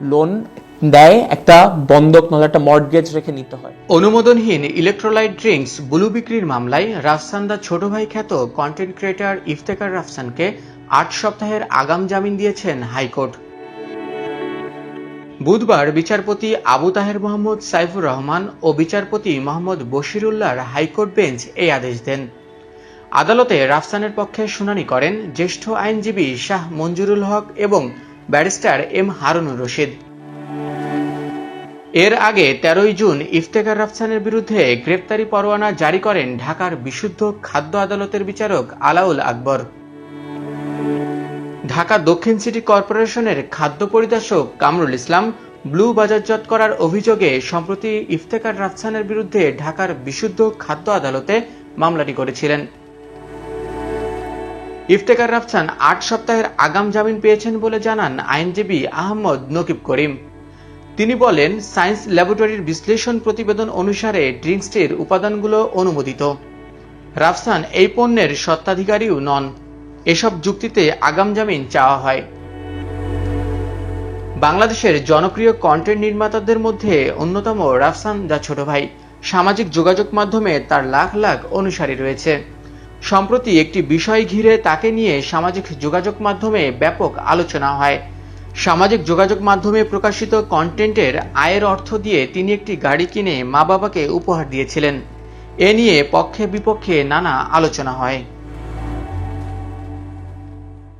Loan দেয়, একটা বন্ধক নাহলে একটা মর্টগেজ রেখে নিতে হয়। অনুমোদনহীন ইলেকট্রোলাইট ড্রিঙ্কস ব্লু বিক্রির মামলায় রাফসান্দা ছোট ভাই খ্যাত কন্টেন্ট ক্রিয়েটর ইফতেকার রাফসানকে আট সপ্তাহের আগাম জামিন দিয়েছেন হাইকোর্ট। বুধবার বিচারপতি আবু তাহের মোহাম্মদ সাইফুর রহমান ও বিচারপতি মোহাম্মদ বশিরুল্লাহর হাইকোর্ট বেঞ্চ এই আদেশ দেন। আদালতে রাফসানের পক্ষে শুনানি করেন জ্যেষ্ঠ আইনজীবী শাহ মঞ্জুরুল হক এবং ব্যারিস্টার এম হারুনুর রশিদ। এর আগে তেরোই জুন ইফতেখার রাফসানের বিরুদ্ধে গ্রেপ্তারি পরোয়ানা জারি করেন ঢাকার বিশুদ্ধ খাদ্য আদালতের বিচারক আলাউল আকবর। ঢাকা দক্ষিণ সিটি কর্পোরেশনের খাদ্য পরিদর্শক কামরুল ইসলাম ব্লু বাজারজাত করার অভিযোগে সম্প্রতি ইফতেখার রাফসানের বিরুদ্ধে ঢাকার বিশুদ্ধ খাদ্য আদালতে মামলাটি করেছিলেন। ইফতেখার রাফসান আট সপ্তাহের আগাম জামিন পেয়েছেন বলে জানান আইনজীবী আহমদ নকিব করিম। তিনি বলেন, সায়েন্স ল্যাবরেটরির বিশ্লেষণ প্রতিবেদন অনুসারে ড্রিঙ্কসটির উপাদানগুলো অনুমোদিত। রাফসান এই পণ্যের স্বত্বাধিকারীও নন। এসব যুক্তিতে আগাম জামিন চাওয়া হয়। বাংলাদেশের জনপ্রিয় কন্টেন্ট নির্মাতাদের মধ্যে অন্যতম রাফসান দা ছোট ভাই। সামাজিক যোগাযোগ মাধ্যমে তার লাখ লাখ অনুসারী রয়েছে। সম্প্রতি একটি বিষয় ঘিরে তাকে নিয়ে সামাজিক যোগাযোগ মাধ্যমে ব্যাপক আলোচনা হয়। সামাজিক যোগাযোগ মাধ্যমে প্রকাশিত কন্টেন্টের আয়ের অর্থ দিয়ে তিনি একটি গাড়ি কিনে মা বাবাকে উপহার দিয়েছিলেন। এ নিয়ে পক্ষে বিপক্ষে নানা আলোচনা হয়।